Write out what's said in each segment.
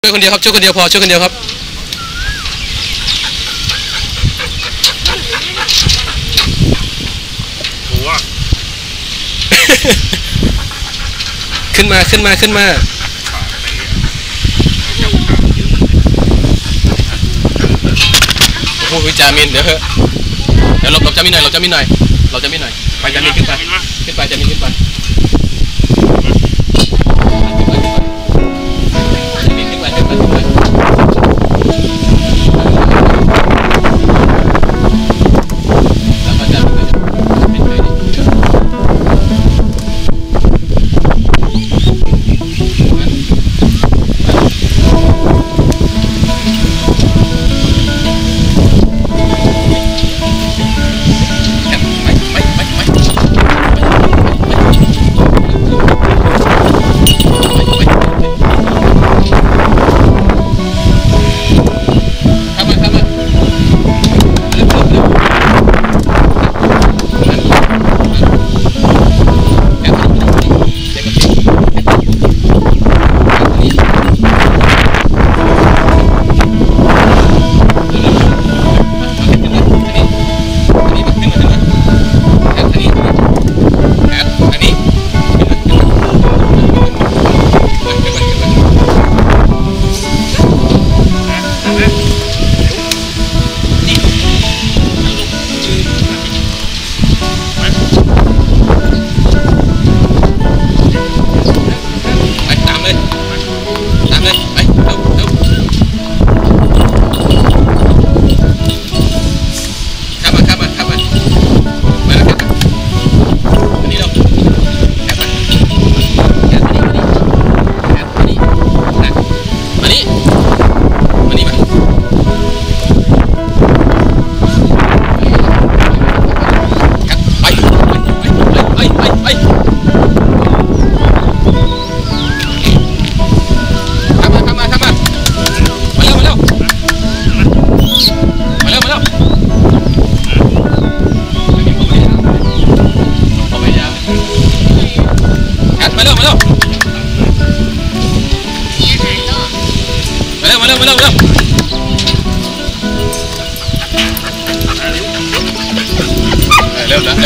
ช่วยคนเดียวครับช่วยคนเดียวพอช่วยคนเดียวครับหัวขึ้นมาขึ้นมาขึ้นมาพูดวิจามินเดี๋ยวเถอะเดี๋ยวหลบหลบจะมินหน่อยเราจะมินหน่อยเราจะมินหน่อยไปจามินขึ้นไปขึ้นไปจามินขึ้นไป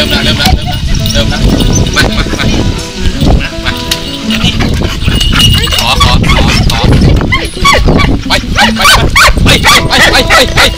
ริ่มแล้วเริ่มแล้วเริ่มแล้วมามามามาขอขอขอขอไปไปไปไปไปไปไป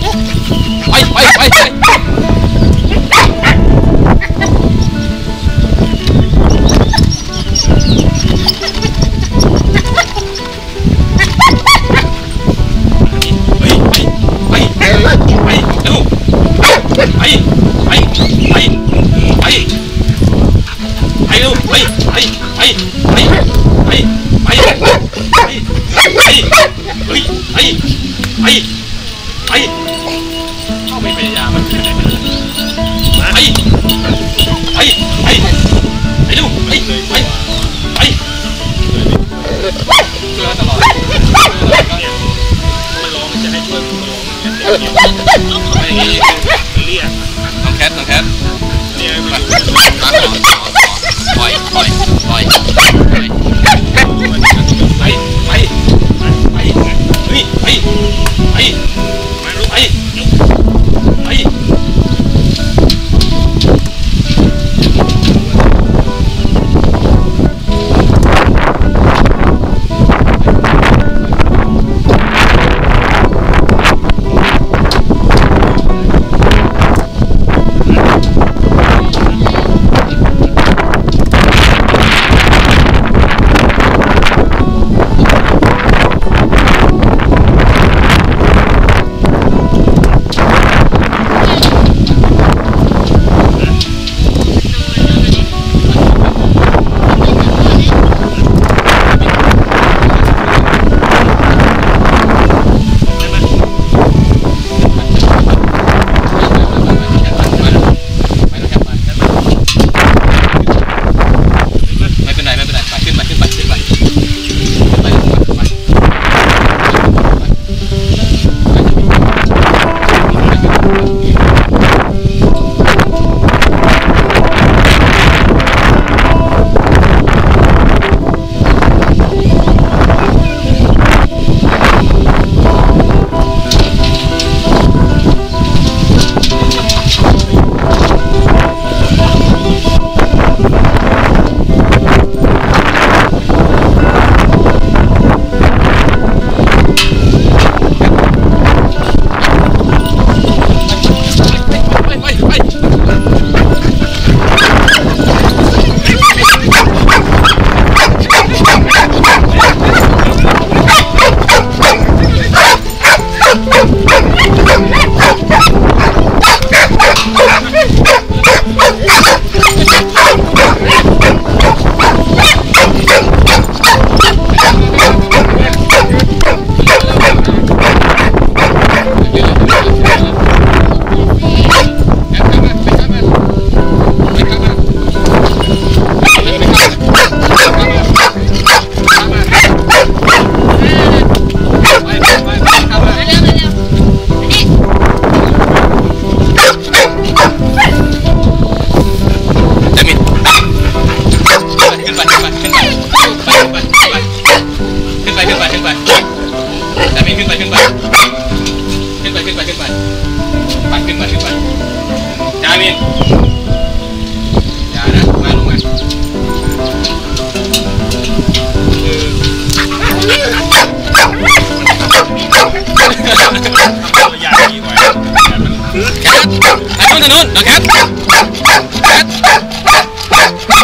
างนู้นน้องแคทแค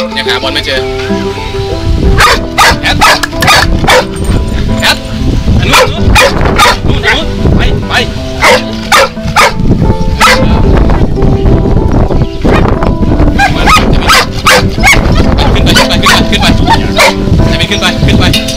ทยังหาบอลไม่เจอแคทแคทอันนู้นนู้นนู้นไปไปขึ้นไปขึ้นไปขึ้นไปขึ้นไปขึ้นไป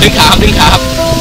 ดึงขาครับดึงขาครับ